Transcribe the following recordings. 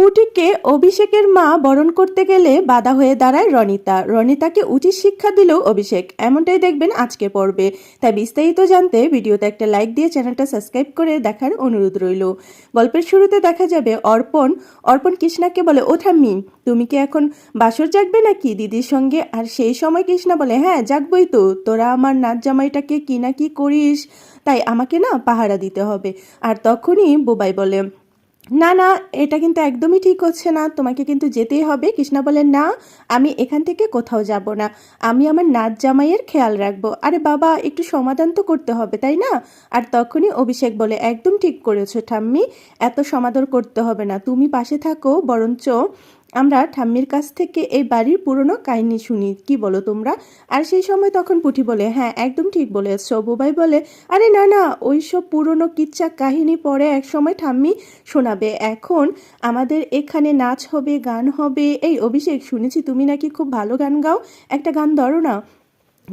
পুটিকে অভিষেকের মা বরণ করতে গেলে বাধা হয়ে দাঁড়ায় রনিতা। রনিতাকে উচিত শিক্ষা দিল অভিষেক। এমনটাই দেখবেন আজকে পর্বে। তাই বিস্তারিত জানতে ভিডিওতে একটা লাইক দিয়ে চ্যানেলটা সাবস্ক্রাইব করে দেখার অনুরোধ রইল। গল্পের শুরুতে দেখা যাবে অর্পণ। অর্পণ কৃষ্ণাকে বলে, ও ঠাম্মি, তুমি কি এখন বাসর জাগবে নাকি দিদির সঙ্গে? আর সেই সময় কৃষ্ণা বলে হ্যাঁ জাগবই তো। তোরা আমার নাচ জামাইটাকে কি না কি করিস? তাই আমাকে না পাহারা দিতে হবে। আর তখনই বোবাই বলে না না, এটা কিন্তু একদমই ঠিক হচ্ছে না। তোমাকে কিন্তু যেতেই হবে। কৃষ্ণা বলে না, আমি এখান থেকে কোথাও যাব না। আমি আমার নাচ জামাইয়ের খেয়াল রাখব। আরে বাবা, একটু সমাধান তো করতে হবে, তাই না? আর তখনই অভিষেক বলে, একদম ঠিক করেছ ঠাম্মি। এত সমাদর করতে হবে না। তুমি পাশে থাকো, বরঞ্চ আমরা ঠাম্মির কাছ থেকে এই বাড়ির পুরনো কাহিনী শুনি, কি বলো তোমরা? আর সেই সময় তখন পুঠি বলে হ্যাঁ একদম ঠিক বলেছ। বুবাই বলে, আরে না না, ওই সব পুরনো কিচ্ছা কাহিনী পরে এক সময় ঠাম্মি শোনাবে। এখন আমাদের এখানে নাচ হবে, গান হবে। এই অভিষেক, শুনেছি তুমি নাকি খুব ভালো গান গাও। একটা গান ধরো না।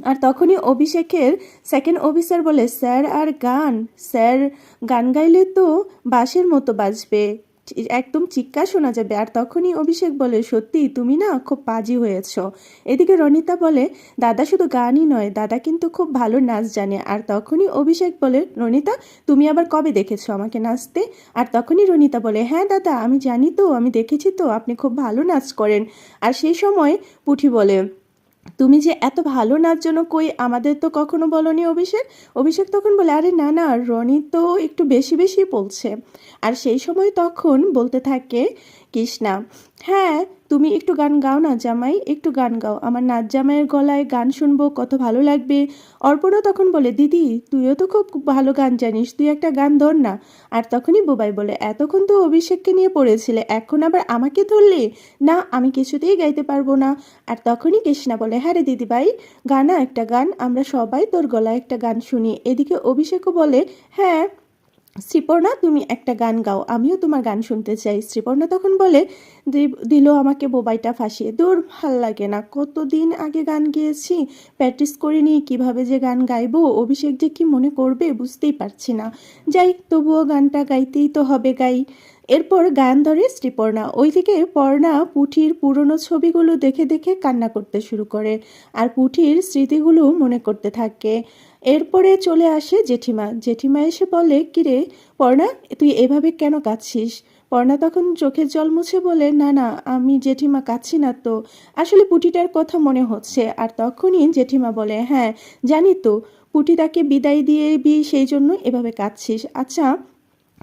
আর তখনই অভিষেকের সেকেন্ড অফিসার বলে, স্যার, আর গান? স্যার, গান গাইলে তো বাঁশের মতো বাজবে। একদম চিৎকার শোনা যাবে। আর তখনই অভিষেক বলে, সত্যি, তুমি না খুব পাজি হয়েছ। এদিকে রনিতা বলে, দাদা শুধু গানই নয়, দাদা কিন্তু খুব ভালো নাচ জানে। আর তখনই অভিষেক বলে, রনিতা, তুমি আবার কবে দেখেছ আমাকে নাচতে? আর তখনই রনিতা বলে হ্যাঁ দাদা, আমি জানি তো, আমি দেখেছি তো, আপনি খুব ভালো নাচ করেন। আর সেই সময় পুঠি বলে তুমি যে এত ভালো নাচ জন্য কই, আমাদের তো কখনো বলনি অভিষেক? অভিষেক তখন বলে, আরে না না রনি তো একটু বেশি বেশি বলছে। আর সেই সময় তখন বলতে থাকে কৃষ্ণা হ্যাঁ তুমি একটু গান গাও না জামাই, একটু গান গাও। আমার নাচ জামাইয়ের গলায় গান শুনব, কত ভালো লাগবে। অর্পণও তখন বলে, দিদি, তুইও তো খুব ভালো গান জানিস, তুই একটা গান ধর না। আর তখনই বুবাই বলে, এতক্ষণ তো অভিষেককে নিয়ে পড়েছিলে, এখন আবার আমাকে ধরলে? না, আমি কিছুতেই গাইতে পারব না। আর তখনই কৃষ্ণা বলে হ্যাঁ রে দিদিভাই, গানা একটা গান, আমরা সবাই তোর গলায় একটা গান শুনি। এদিকে অভিষেকও বলে হ্যাঁ শ্রীপর্ণা, তুমি একটা গান গাও। আমিও তোমার গান শুনতে চাই। শ্রীপর্ণা তখন বলে, দিল আমাকে বোবাইটা ফাঁসিয়ে। দূর ভালো লাগে না। কতদিন আগে গান গেয়েছি, প্র্যাকটিস করিনি, কীভাবে যে গান গাইবো? অভিষেক যে কি মনে করবে বুঝতেই পারছি না। যাই, তবুও গানটা গাইতেই তো হবে গাই। এরপর গান ধরে শ্রীপর্ণা। ওইদিকে পর্ণা পুঠির পুরনো ছবিগুলো দেখে দেখে কান্না করতে শুরু করে। আর পুঠির স্মৃতিগুলো মনে করতে থাকে। এরপরে চলে আসে জেঠিমা। জেঠিমা এসে বলে, কিরে, পর্ণা, তুই এভাবে কেন কাঁদছিস? পর্ণা তখন চোখের জল মুছে বলে, না না, আমি জেঠিমা কাঁদছি না তো। আসলে পুটিটার কথা মনে হচ্ছে। আর তখনই জেঠিমা বলে হ্যাঁ জানি তো, পুটি তাকে বিদায় দিয়ে বি সেই জন্য এভাবে কাঁদছিস। আচ্ছা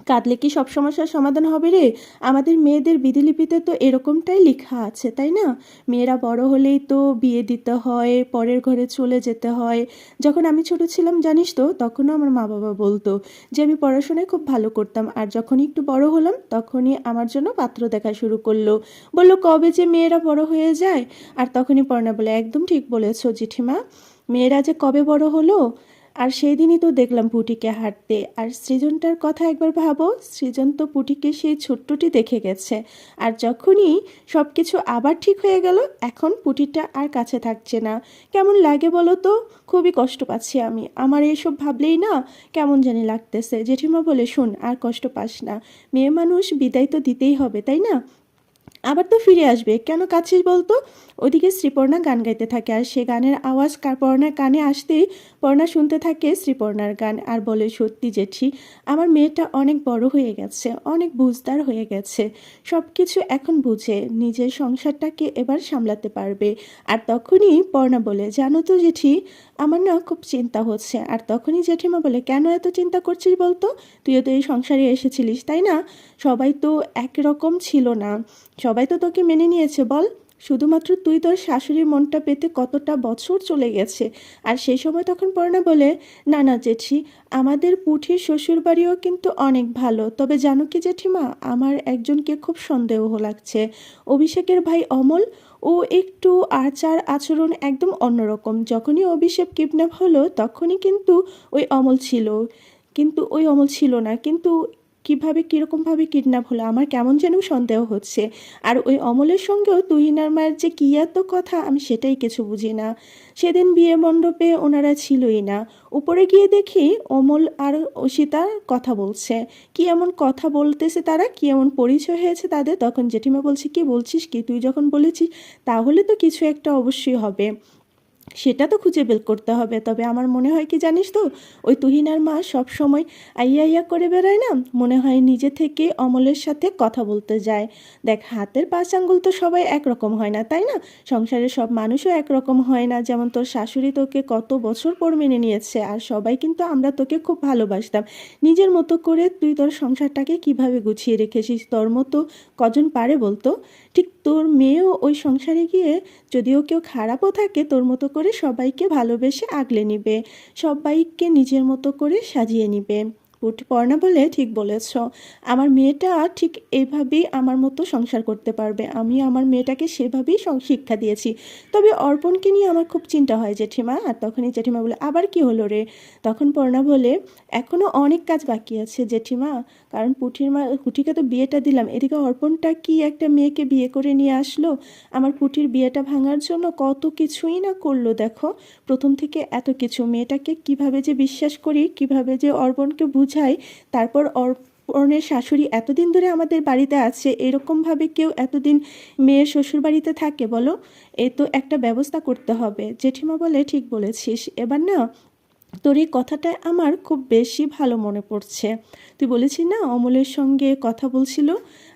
কাঁদলে কি সব সমস্যার সমাধান হবে রে? আমাদের মেয়েদের বিধিলিপিতে তো এরকমটাই লেখা আছে, তাই না? মেয়েরা বড় হলেই তো বিয়ে দিতে হয়, পরের ঘরে চলে যেতে হয়। যখন আমি ছোট ছিলাম, জানিস তো, তখনও আমার মা বাবা বলতো যে, আমি পড়াশোনায় খুব ভালো করতাম, আর যখন একটু বড় হলাম, তখনই আমার জন্য পাত্র দেখা শুরু করল। বলল, কবে যে মেয়েরা বড় হয়ে যায়? আর তখনই পর্ণা বলে, একদম ঠিক বলেছ জিঠিমা, মেয়েরা যে কবে বড় হলো? আর সেই দিনই তো দেখলাম পুটিকে হাঁটতে। আর সৃজনটার কথা একবার ভাবো, সৃজন তো পুটিকে সেই ছোট্টটি দেখে গেছে। আর যখনই সব কিছু আবার ঠিক হয়ে গেল, এখন পুটিটা আর কাছে থাকছে না। কেমন লাগে বলো তো? খুবই কষ্ট পাচ্ছি আমি। আমার এইসব ভাবলেই না কেমন জানি লাগতেছে। জেঠিমা বলে, শোন, আর কষ্ট পাস না। মেয়ে মানুষ বিদায় তো দিতেই হবে, তাই না? আবার তো ফিরে আসবে। কেন কাছিস বলতো? ওদিকে শ্রীপর্ণা গান গাইতে থাকে আর সে গানের আওয়াজ পর্ণার কানে আসতেই পর্ণা শুনতে থাকে শ্রীপর্ণার গান আর বলে, সত্যি জেঠি, আমার মেয়েটা অনেক বড় হয়ে গেছে, অনেক বুঝদার হয়ে গেছে। সব কিছু এখন বুঝে, নিজের সংসারটাকে এবার সামলাতে পারবে। আর তখনই পর্ণা বলে, জানো তো জেঠি, আমার না খুব চিন্তা হচ্ছে। আর তখনই জেঠিমা বলে, কেন এত চিন্তা করছিস বলতো? তুইও তো এই সংসারে এসেছিলিস, তাই না? সবাই তো একরকম ছিল না। সবাই তো তোকে মেনে নিয়েছে, বল। শুধুমাত্র তুই তোর শাশুড়ির মনটা পেতে কতটা বছর চলে গেছে। আর সেই সময় তখন পর্ণা বলে, না না, জেঠি, আমাদের পুঠির শ্বশুর বাড়িও কিন্তু অনেক ভালো। তবে জানো কি জেঠিমা, আমার একজনকে খুব সন্দেহ লাগছে। অভিষেকের ভাই অমল, ও একটু আচার আচরণ একদম অন্যরকম। যখনই অভিষেক কিডন্যাপ হলো, তখনই কিন্তু ওই অমল ছিল। কিন্তু ওই অমল ছিল না। কিন্তু কীভাবে, কীরকমভাবে কিডন্যাপ হলো, আমার কেমন যেন সন্দেহ হচ্ছে। আর ওই অমলের সঙ্গেও তুহিনার মায়ের যে কী এত কথা, আমি সেটাই কিছু বুঝি না। সেদিন বিয়ে মণ্ডপে ওনারা ছিলই না। উপরে গিয়ে দেখি অমল আর অসিতা কথা বলছে। কি এমন কথা বলতেছে তারা, কি এমন পরিচয় হয়েছে তাদের? তখন জেঠিমা বলছে, কি বলছিস? কি তুই যখন বলেছিস, তাহলে তো কিছু একটা অবশ্যই হবে। সেটা তো খুঁজে বের করতে হবে। তবে আমার মনে হয় কি জানিস তো, ওই তুহিনার মা সব সময় আইয়া আইয়া করে বেড়ায় না? মনে হয় নিজে থেকে অমলের সাথে কথা বলতে যায়। দেখ, হাতের পাঁচ আঙ্গুল তো সবাই একরকম হয় না, তাই না? সংসারের সব মানুষও একরকম হয় না। যেমন তোর শাশুড়ি তোকে কত বছর পর মেনে নিয়েছে, আর সবাই কিন্তু আমরা তোকে খুব ভালোবাসতাম। নিজের মতো করে তুই তোর সংসারটাকে কীভাবে গুছিয়ে রেখেছিস? তোর মতো কজন পারে বলতো? ঠিক তোর মেয়েও ওই সংসারে গিয়ে যদিও কেউ খারাপও থাকে, তোর মতো করে সবাইকে ভালোবেসে আগলে নিবে, সবাইকে নিজের মতো করে সাজিয়ে নিবে। পর্ণা বলে ঠিক বলেছ। আমার মেয়েটা ঠিক এইভাবেই আমার মতো সংসার করতে পারবে। আমি আমার মেয়েটাকে সেভাবেই শিক্ষা দিয়েছি। তবে অর্পণকে নিয়ে আমার খুব চিন্তা হয় জেঠিমা। আর তখনই জেঠিমা বলে, আবার কি হলো রে? তখন পর্ণা বলে এখনও অনেক কাজ বাকি আছে জেঠিমা। কারণ পুঠির মা পুঠিকে তো বিয়েটা দিলাম। এদিকে অর্পণটা কি একটা মেয়েকে বিয়ে করে নিয়ে আসলো? আমার পুঠির বিয়েটা ভাঙার জন্য কত কিছুই না করল দেখো। প্রথম থেকে এত কিছু। মেয়েটাকে কীভাবে যে বিশ্বাস করি, কীভাবে যে অর্পণকে বুঝাই তারপর অর্পণের শাশুড়ি এতদিন ধরে আমাদের বাড়িতে আছে, এরকমভাবে কেউ এতদিন মেয়ের শ্বশুর বাড়িতে থাকে বলো, এ তো একটা ব্যবস্থা করতে হবে। জেঠিমা বলে, ঠিক বলেছিস। এবার না, তোর এই কথাটা আমার খুব বেশি ভালো মনে পড়ছে। তুই বলেছিস না, অমলের সঙ্গে কথা বলছিল?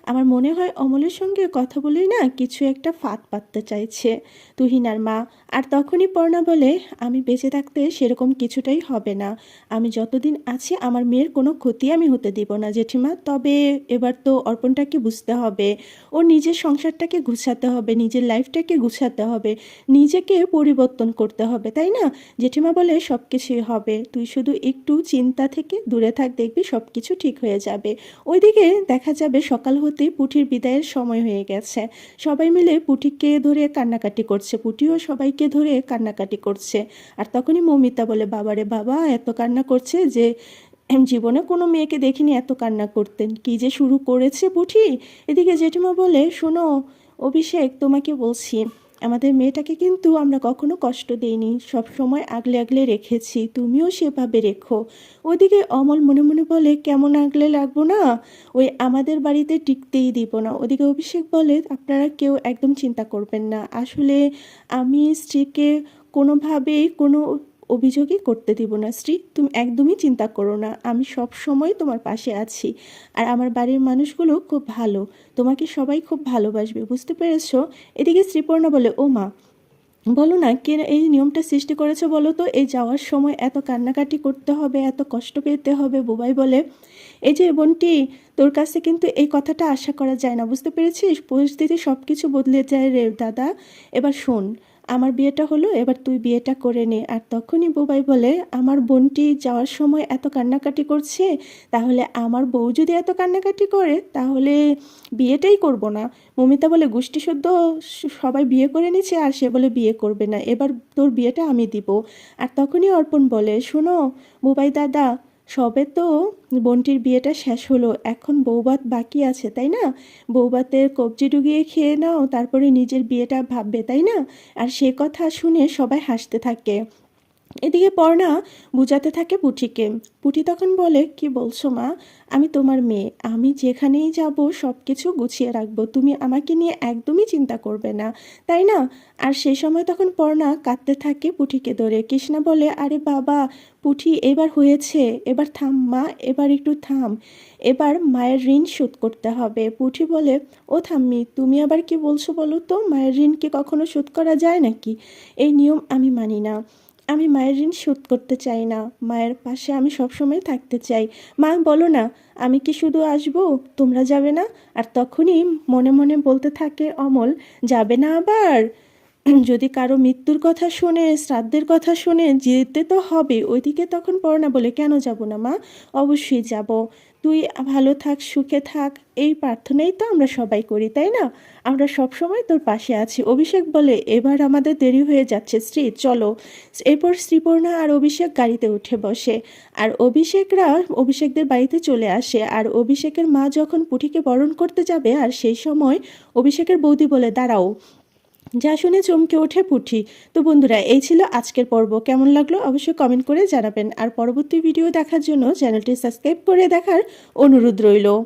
আমার মনে হয় অমলের সঙ্গে কথা বলেই না কিছু একটা ফাঁদ পাততে চাইছে। তুহিনার মা, আর তখনই পর্ণা বলে, আমি বেঁচে থাকতে সেরকম কিছুটাই হবে না। আমি যতদিন আছি, আমার মেয়ের কোনো ক্ষতি আমি হতে দিব না, জেঠিমা। তবে এবার তো অর্পণটাকে বুঝতে হবে। ও নিজের সংসারটাকে গুছাতে হবে, নিজের লাইফটাকে গুছাতে হবে, নিজেকে পরিবর্তন করতে হবে, তাই না? জেঠিমা বলে সব কিছুই হবে। তুই শুধু একটু চিন্তা থেকে দূরে থাক, দেখবি সব কিছু ঠিক হয়ে যাবে। ওইদিকে দেখা যাবে সকাল হতেই পুঠির বিদায়ের সময় হয়ে গেছে। সবাই মিলে পুটিকে ধরে কান্নাকাটি করছে। পুটিও সবাইকে ধরে কান্নাকাটি করছে। আর তখনই মৌমিতা বলে, বাবারে বাবা, এত কান্না করছে যে জীবনে কোনো মেয়েকে দেখিনি, এত কান্না করতেন। কি যে শুরু করেছে পুঠি? এদিকে জেঠিমা বলে, শোনো, অভিষেক, তোমাকে বলছি আমাদের মেয়েটাকে কিন্তু আমরা কখনো কষ্ট দেইনি। সব সময় আগলে আগলে রেখেছি। তুমিও সেভাবে রেখো। ওদিকে অমল মনে মনে বলে, কেমন আগলে লাগবো না? ওই আমাদের বাড়িতে টিকতেই দিব না। ওদিকে অভিষেক বলে, আপনারা কেউ একদম চিন্তা করবেন না। আসলে আমি স্ত্রীকে কোনোভাবেই কোনো অভিযোগই করতে দিব না শ্রী তুমি একদমই চিন্তা করো না। আমি সব সময় তোমার পাশে আছি। আর আমার বাড়ির মানুষগুলো খুব ভালো। তোমাকে সবাই খুব ভালোবাসবে, বুঝতে পেরেছ? এদিকে শ্রীপর্ণা বলে, ও মা, বলো না, কে এই নিয়মটা সৃষ্টি করেছে বলো তো? এই যাওয়ার সময় এত কান্নাকাটি করতে হবে, এত কষ্ট পেতে হবে। বুবাই বলে, এই যে বোনটি, তোর কাছে কিন্তু এই কথাটা আশা করা যায় না, বুঝতে পেরেছিস? পরিস্থিতি সব কিছু বদলে যায় রে দাদা। এবার শোন আমার বিয়েটা হলো, এবার তুই বিয়েটা করে নে। আর তখনই বুবাই বলে, আমার বোনটি যাওয়ার সময় এত কান্নাকাটি করছে, তাহলে আমার বউ যদি এত কান্নাকাটি করে, তাহলে বিয়েটাই করব না। মমিতা বলে, গোষ্ঠী শুদ্ধ সবাই বিয়ে করে নিচ্ছে আর সে বলে বিয়ে করবে না। এবার তোর বিয়েটা আমি দিব। আর তখনই অর্পণ বলে, শোনো বুবাই দাদা সবে তো বোনটির বিয়েটা শেষ হলো, এখন বৌবাত বাকি আছে, তাই না? বৌবাতের কবজি ডুগিয়ে খেয়ে নাও, তারপরে নিজের বিয়েটা ভাববে, তাই না? আর সে কথা শুনে সবাই হাসতে থাকে। এদিকে পর্ণা বুঝাতে থাকে পুঠিকে পুঠি তখন বলে, কি বলছো মা? আমি তোমার মেয়ে। আমি যেখানেই যাব সব কিছু গুছিয়ে রাখব। তুমি আমাকে নিয়ে একদমই চিন্তা করবে না, তাই না? আর সেই সময় তখন পর্ণা কাঁদতে থাকে পুঠিকে ধরে। কৃষ্ণা বলে, আরে বাবা পুঠি এবার হয়েছে। এবার থাম মা, এবার একটু থাম। এবার মায়ের ঋণ শোধ করতে হবে। পুঠি বলে, ও থাম্মি তুমি আবার কি বলছো বলো তো? মায়ের ঋণ কি কখনো শোধ করা যায় নাকি? এই নিয়ম আমি মানি না। আমি মায়ের ঋণ শোধ করতে চাই না। মায়ের পাশে আমি সবসময় থাকতে চাই। মা, বলো না, আমি কি শুধু আসব? তোমরা যাবে না? আর তখনই মনে মনে বলতে থাকে অমল, যাবে না আবার? যদি কারও মৃত্যুর কথা শুনে, শ্রাদ্ধের কথা শুনে যেতে তো হবে, ওইদিকে তখন পড়না বলে কেন যাব না মা? অবশ্যই যাব। তুই ভালো থাক, সুখে থাক, এই প্রার্থনাই তো আমরা সবাই করি, তাই না? আমরা সব সময় তোর পাশে আছি। অভিষেক বলে, এবার আমাদের দেরি হয়ে যাচ্ছে শ্রী চলো। এরপর শ্রীপর্ণা আর অভিষেক গাড়িতে উঠে বসে। আর অভিষেকরা, অভিষেকদের বাড়িতে চলে আসে। আর অভিষেকের মা যখন পুঠিকে বরণ করতে যাবে, আর সেই সময় অভিষেকের বৌদি বলে, দাঁড়াও। যা শুনে চমকে ওঠে পুঠি। তো বন্ধুরা, এই ছিল আজকের পর্ব। কেমন লাগল অবশ্যই কমেন্ট করে জানাবেন। আর পরবর্তী ভিডিও দেখার জন্য চ্যানেলটি সাবস্ক্রাইব করে দেখার অনুরোধ রইল।